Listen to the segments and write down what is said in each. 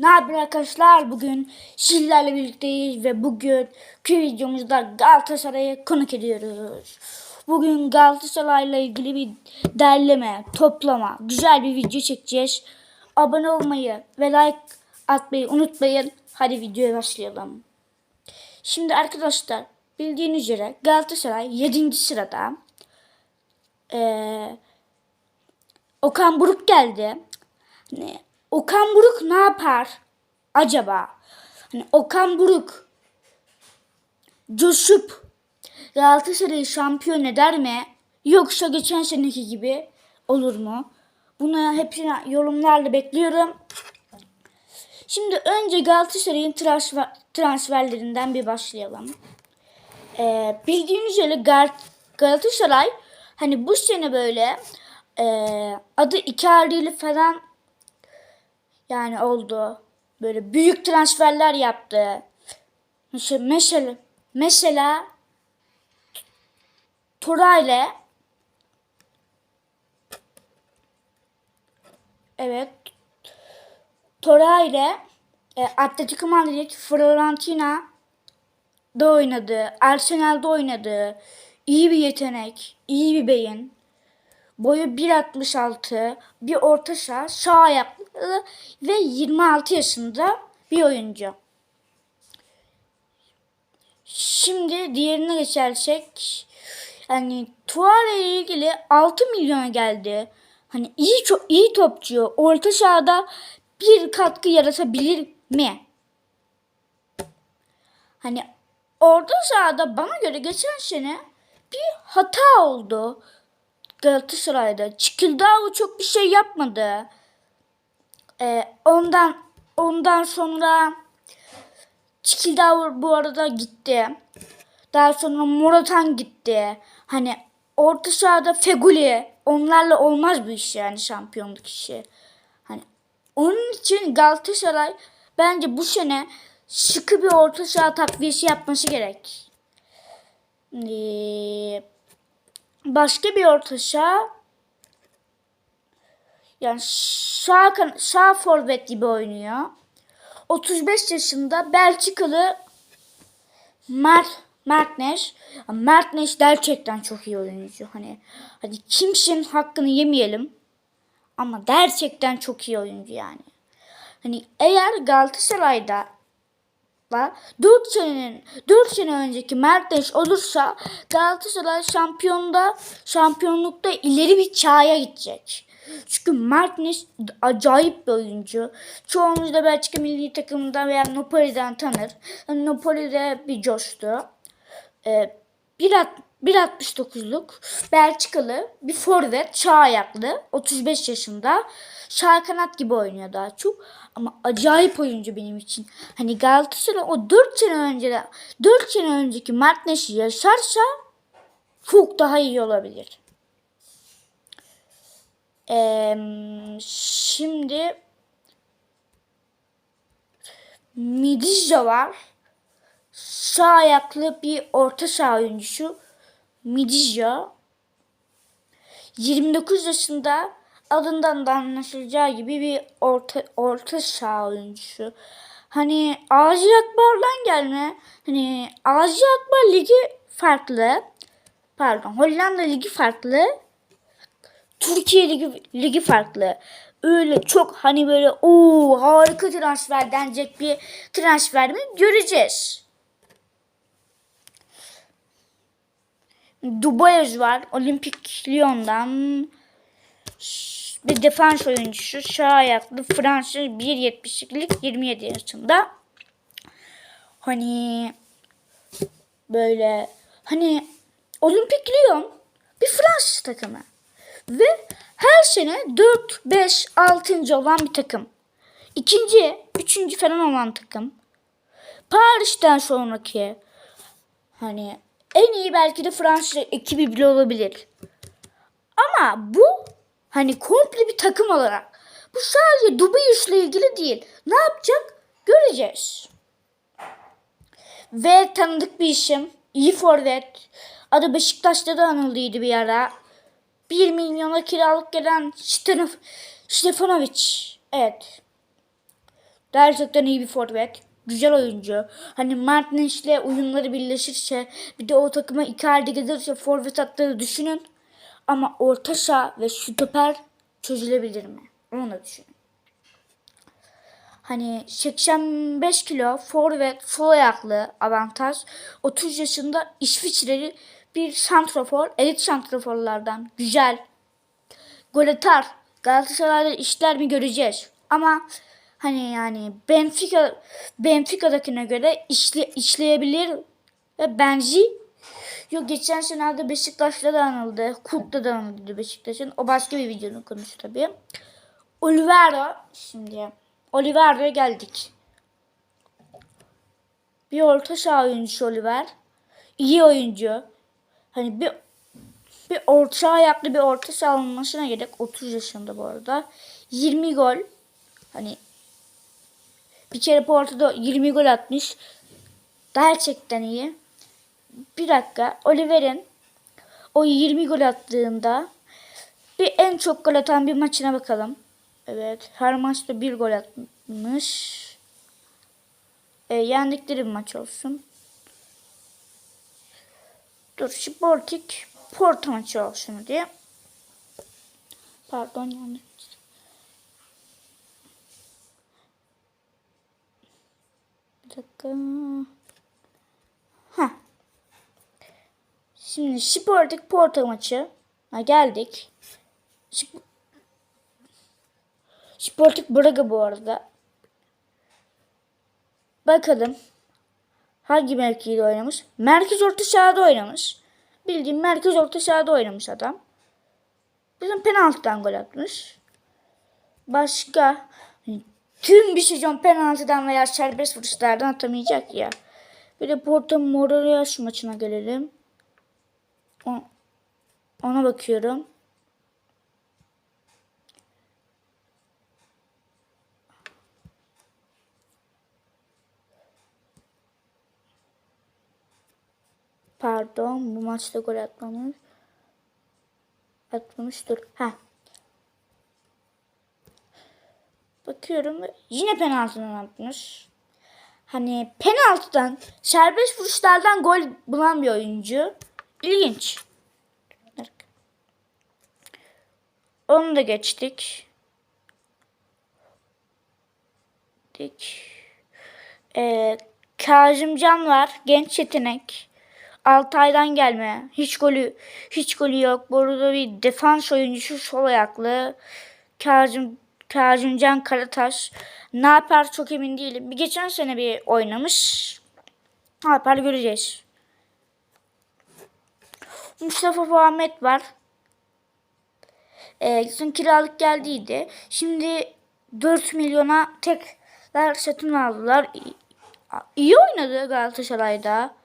Ne haber arkadaşlar? Bugün sizlerle birlikteyiz ve bugünkü videomuzda Galatasaray'ı konuk ediyoruz. Bugün Galatasaray'la ilgili bir derleme, toplama, güzel bir video çekeceğiz. Abone olmayı ve like atmayı unutmayın. Hadi videoya başlayalım. Şimdi arkadaşlar bildiğiniz üzere Galatasaray 7. sırada. Ee, Okan Buruk geldi. Hani Okan Buruk ne yapar acaba? Hani Okan Buruk coşup Galatasaray'ı şampiyon eder mi? Yoksa geçen seneki gibi olur mu? Bunu hepsini yorumlarla bekliyorum. Şimdi önce Galatasaray'ın transfer, transferlerinden bir başlayalım. Ee, bildiğiniz üzere Gal- Galatasaray hani bu sene böyle e, adı Icardi'li falan yani oldu. Böyle büyük transferler yaptı. Mesela mesela, mesela Toray'le Evet. Toray'le e, Atletico Madrid, Fiorentina da oynadı. Arsenal'da oynadı. İyi bir yetenek, iyi bir beyin. Boyu 1.66, bir orta saha, sağ ayaklı ve 26 yaşında bir oyuncu. Şimdi diğerine geçersek yani Tuare ile ilgili 6 milyona geldi. Hani iyi çok iyi topçu. Orta sahada bir katkı yaratabilir mi? Hani orta sahada bana göre geçen sene bir hata oldu. Galatasaray'da. Çikildao çok bir şey yapmadı. Ee, ondan ondan sonra Çikildao bu arada gitti. Daha sonra Moratan gitti. Hani orta sahada Feguli onlarla olmaz bu iş yani şampiyonluk işi. Hani onun için Galatasaray bence bu sene sıkı bir orta saha takviyesi yapması gerek. Ee, başka bir orta saha yani sağ, sağ forvet gibi oynuyor. 35 yaşında Belçikalı Mert Mertnes. Mertnes gerçekten çok iyi oyuncu. Hani hadi kimsenin hakkını yemeyelim. Ama gerçekten çok iyi oyuncu yani. Hani eğer Galatasaray'da var. 4 senenin 4 sene önceki Mertens olursa Galatasaray şampiyonda şampiyonlukta ileri bir çağa gidecek. Çünkü Mertens acayip bir oyuncu. Çoğumuz da Belçika milli takımından veya Napoli'den tanır. Napoli'de bir coştu. Ee, 1.69'luk Belçikalı bir forvet çağ ayaklı 35 yaşında sağ kanat gibi oynuyor daha çok ama acayip oyuncu benim için. Hani Galatasaray o 4 sene önce 4 sene önceki Martinez'i yaşarsa çok daha iyi olabilir. Ee, şimdi Midija var sağ ayaklı bir orta saha oyuncusu Midija. 29 yaşında adından da anlaşılacağı gibi bir orta, orta saha oyuncusu. Hani Azi Akbar'dan gelme. Hani Azi Akbar ligi farklı. Pardon Hollanda ligi farklı. Türkiye ligi, ligi farklı. Öyle çok hani böyle o harika transfer denecek bir transfer mi göreceğiz. Dubois var. Olimpik Lyon'dan bir defans oyuncusu. Sağ ayaklı Fransız 1.70'lik 27 yaşında. Hani böyle hani Olimpik Lyon bir Fransız takımı. Ve her sene 4, 5, 6. olan bir takım. İkinci, üçüncü falan olan takım. Paris'ten sonraki hani en iyi belki de Fransız ekibi bile olabilir. Ama bu hani komple bir takım olarak. Bu sadece Dubais'le ilgili değil. Ne yapacak? Göreceğiz. Ve tanıdık bir isim. İyi forvet. Adı Beşiktaş'ta da anıldıydı bir ara. 1 milyona kiralık gelen Stefanovic. Evet. Gerçekten iyi bir forvet. Güzel oyuncu. Hani Martinez ile uyumları birleşirse bir de o takıma Icardi gelirse forvet hatları düşünün. Ama orta saha ve stoper çözülebilir mi? Onu da düşünün. Hani 85 kilo forvet sol ayaklı avantaj 30 yaşında İsviçreli bir santrafor elit santraforlardan güzel gol atar Galatasaray'da işler mi göreceğiz ama hani yani Benfica Benfica'dakine göre işle, işleyebilir ve benzi Yok geçen senelerde Beşiktaş'ta da anıldı. Kult'ta da anıldı Beşiktaş'ın. O başka bir videonun konusu tabii. Olivera şimdi Oliver'e geldik. Bir orta saha oyuncusu Oliver. İyi oyuncu. Hani bir bir orta ayaklı bir orta saha olmasına gerek. 30 yaşında bu arada. 20 gol. Hani bir kere Porto'da 20 gol atmış. Gerçekten iyi. Bir dakika. Oliver'in o 20 gol attığında bir en çok gol atan bir maçına bakalım. Evet. Her maçta bir gol atmış. E, yendikleri bir maç olsun. Dur. Sporting Porto maçı olsun diye. Pardon yanlış. Bir dakika. Ha. Şimdi Sporting Porto maçı. Ha, geldik. Sp Sporting Braga bu arada. Bakalım. Hangi mevkide oynamış? Merkez orta sahada oynamış. Bildiğim merkez orta sahada oynamış adam. Bizim penaltıdan gol atmış. Başka tüm bir sezon penaltıdan veya serbest vuruşlardan atamayacak ya. Bir de Porto Morelia maçına gelelim. Ona bakıyorum. Pardon bu maçta gol atmamış. Atmamıştır. Ha. Bakıyorum yine penaltıdan atmış. Hani penaltıdan serbest vuruşlardan gol bulan bir oyuncu. İlginç. Onu da geçtik. Dik. Ee, Kazımcan var. Genç yetenek. 6 aydan gelme. Hiç golü hiç golü yok. Bu arada bir defans oyuncusu sol ayaklı. Kazım Kazımcan Karataş. Ne yapar çok emin değilim. Bir geçen sene bir oynamış. Ne yapar göreceğiz. Mustafa Muhammed var. Ee, son kiralık geldiydi. Şimdi 4 milyona tekrar satın aldılar. İyi oynadı Galatasaray'da.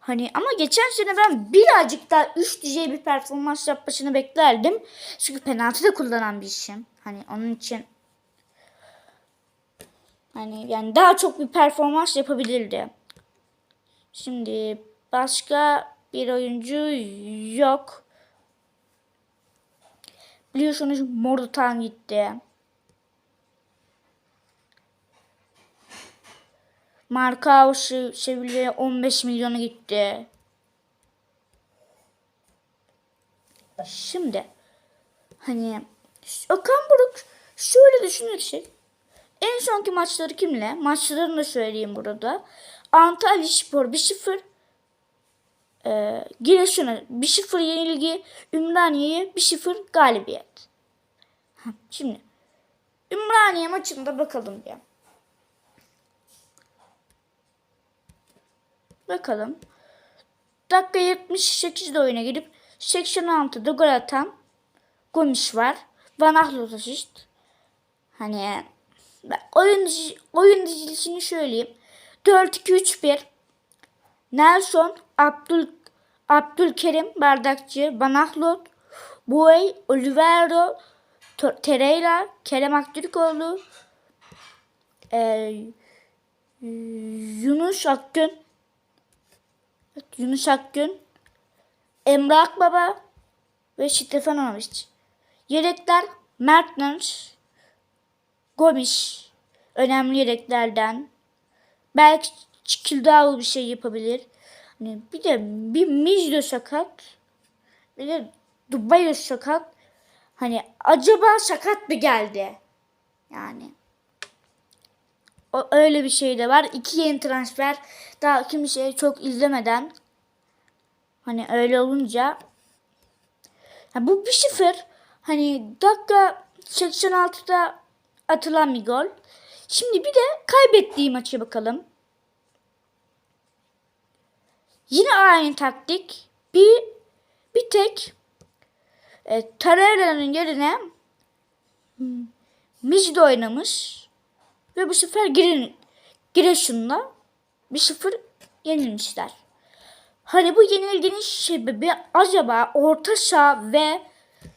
Hani ama geçen sene ben birazcık daha üst düzey bir performans yapmasını beklerdim. Çünkü penaltı da kullanan bir işim. Hani onun için hani yani daha çok bir performans yapabilirdi. Şimdi başka bir oyuncu yok. Biliyorsunuz Morutan gitti. Marka Sevilla'ya 15 milyonu gitti. Şimdi hani Okan Buruk şöyle düşünürsek en sonki maçları kimle? Maçlarını da söyleyeyim burada. Antalya Spor 1-0 e, Giresun'a 1-0 yenilgi Ümraniye'ye 1-0 galibiyet. Şimdi Ümraniye maçında bakalım bir. Bakalım. Dakika 78'de oyuna girip 86'da gol atan Gomis var. Van Ahlot asist. Hani oyun, oyun dizilisini söyleyeyim. 4-2-3-1 Nelson, Abdül Abdülkerim Bardakçı, Van Ahlot, Buey, Olivero, Tereira, Kerem Aktürkoğlu, e, Yunus Akgün, Yunus Akgün, Emre Akbaba ve Stefanovic. Yedekler Mertens, Gomis. önemli yedeklerden. Belki Çikildao bir şey yapabilir. Hani bir de bir Mijdo sakat. Bir de Dubai sakat. Hani acaba sakat mı geldi? Yani o, öyle bir şey de var. İki yeni transfer daha kimse çok izlemeden hani öyle olunca ha, bu bir sıfır hani dakika 86'da atılan bir gol. Şimdi bir de kaybettiği maça bakalım. Yine aynı taktik. Bir bir tek e, Tarera'nın yerine hmm, Mijde oynamış. Ve bu sefer Girin, Giresun'la bir sıfır yenilmişler. Hani bu yenilginin sebebi acaba orta saha ve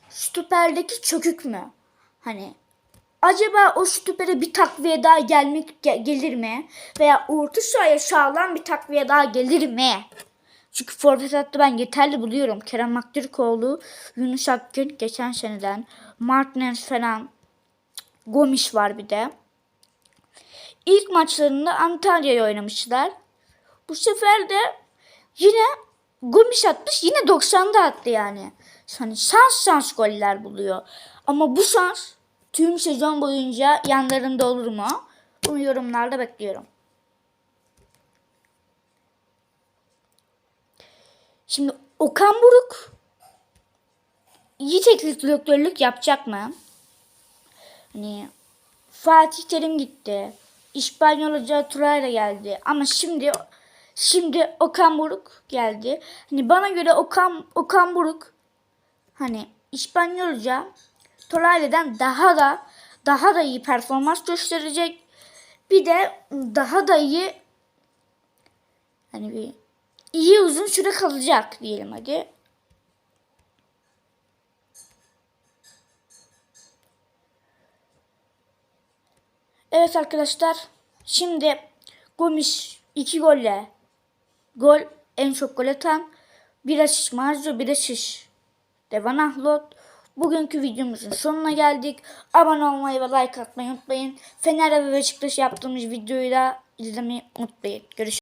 stoperdeki çökük mü? Hani acaba o stopere bir takviye daha gelmek ge- gelir mi? Veya orta sahaya sağlam bir takviye daha gelir mi? Çünkü forvet hattı ben yeterli buluyorum. Kerem Aktürkoğlu, Yunus Akgün geçen seneden, Martinez falan, Gomis var bir de. İlk maçlarında Antalya'ya oynamışlar. Bu sefer de yine Gomis atmış. Yine 90'da attı yani. Hani şans şans goller buluyor. Ama bu şans tüm sezon boyunca yanlarında olur mu? Bunu yorumlarda bekliyorum. Şimdi Okan Buruk iyi teknik direktörlük yapacak mı? Hani Fatih Terim gitti. İspanyol Hoca Turayla geldi. Ama şimdi şimdi Okan Buruk geldi. Hani bana göre Okan Okan Buruk hani İspanyol Hoca Turayla'dan daha da daha da iyi performans gösterecek. Bir de daha da iyi hani bir iyi uzun süre kalacak diyelim hadi. Evet arkadaşlar. Şimdi Gomis 2 golle gol en çok gol atan bir asist Marzo bir asist Devan Ahlot. Bugünkü videomuzun sonuna geldik. Abone olmayı ve like atmayı unutmayın. Fener ve Beşiktaş yaptığımız videoyu da izlemeyi unutmayın. Görüşürüz.